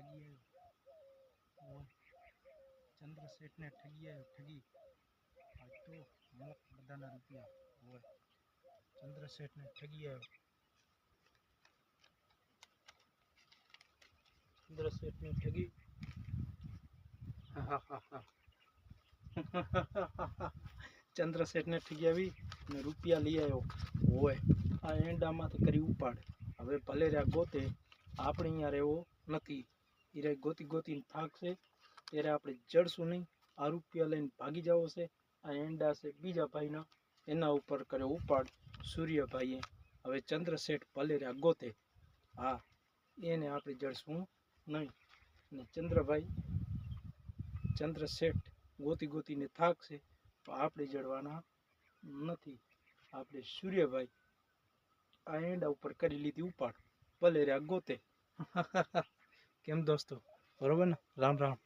ठगी है। और चंद्र सेठ ने ठगी है, ठगी। आज तो मुख बदाना रुपया। और चंद्र सेठ ने ठगी है। चंद्र सेठ ने ठगी। चंद्र सेठ ने ठगिया भी ने रुपया लिया आयो। હોય આ એંડામાંથી કરી ઉપાડ હવે ભલે રહ્યા ગોતે, આપણે અહીંયા રહેવો નથી. એ ગોતી ગોતીને થાકશે. ત્યારે આપણે જડશું નહીં આ રૂપિયા લઈને ભાગી જવો છે. આ એંડા છે બીજા ભાઈના, એના ઉપર કર્યો ઉપાડ સૂર્યભાઈએ. હવે ચંદ્રશેઠ ભલે રહ્યા ગોતે. હા, એને આપણે જડશું નહીં. અને ચંદ્રભાઈ, ચંદ્રશેઠ ગોતી ગોતીને થાકશે, તો આપણે જડવાના નથી. આપણે સૂર્યભાઈ આ એંડા ઉપર કરી લીધી ઉપાડ. ભલે રહ્યા ગોતે. કેમ દોસ્તો? બરોબર ને? રામ રામ.